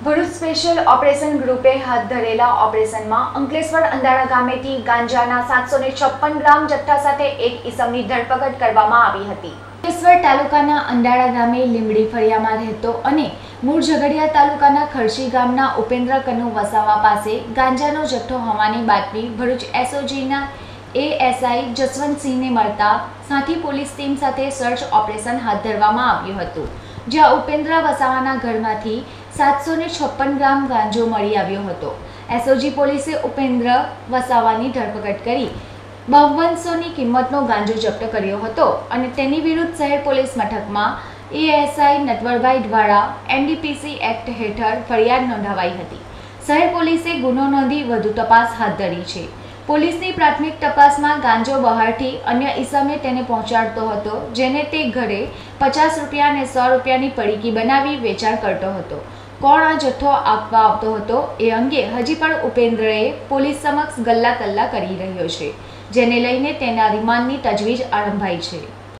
Bharuch special operation ગ્રુપે હાથ ધરેલા ઓપરેશનમાં અંકલેશ્વર અંધારા ગામેથી ગાંજાના સાતસો છપ્પન ગ્રામ જથ્થા સાથે એક ઇસમની ધરપકડ કરવામાં આવી હતી. અંકલેશ્વર તાલુકાના અંડાળા ગામે લીમડી ફળિયામાં રહેતો અને મૂળ ઝઘડિયા તાલુકાના ખરશી ગામના ઉપેન્દ્ર કનુ વસાવા પાસે ગાંજાનો જથ્થો હોવાની બાતમી ભરૂચ એસઓજીના એએસઆઈ જસવંતસિંહને મળતા સાથી પોલીસ ટીમ સાથે સર્ચ ઓપરેશન હાથ ધરવામાં આવ્યું હતું, જ્યાં ઉપેન્દ્ર વસાવાના ઘરમાંથી સાતસો ને છપ્પન ગ્રામ ગાંજો મળી આવ્યો હતો. એસઓજી પોલીસે ઉપેન્દ્ર વસાવાની ધરપકડ કરી બાવનસોની કિંમતનો ગાંજો જપ્ત કર્યો હતો અને તેની વિરુદ્ધ શહેર પોલીસ મથકમાં એએસઆઈ નટવરભાઈ દ્વારા એનડીપીસી એક્ટ હેઠળ ફરિયાદ નોંધાવાઈ હતી. શહેર પોલીસે ગુનો નોંધી વધુ તપાસ હાથ ધરી છે. પોલીસની પ્રાથમિક તપાસમાં ગાંજો બહારથી અન્ય ઈસમે તેને પહોંચાડતો હતો, જેને તે ઘરે પચાસ રૂપિયા અને સો રૂપિયાની પડીકી બનાવી વેચાણ કરતો હતો. કોણ આ જથ્થો આપવા આવતો હતો એ અંગે હજી પણ ઉપેન્દ્રએ પોલીસ સમક્ષ ગલ્લા તલ્લા કરી રહ્યો છે, જેને લઈને તેના રિમાન્ડની તજવીજ આરંભાઈ છે.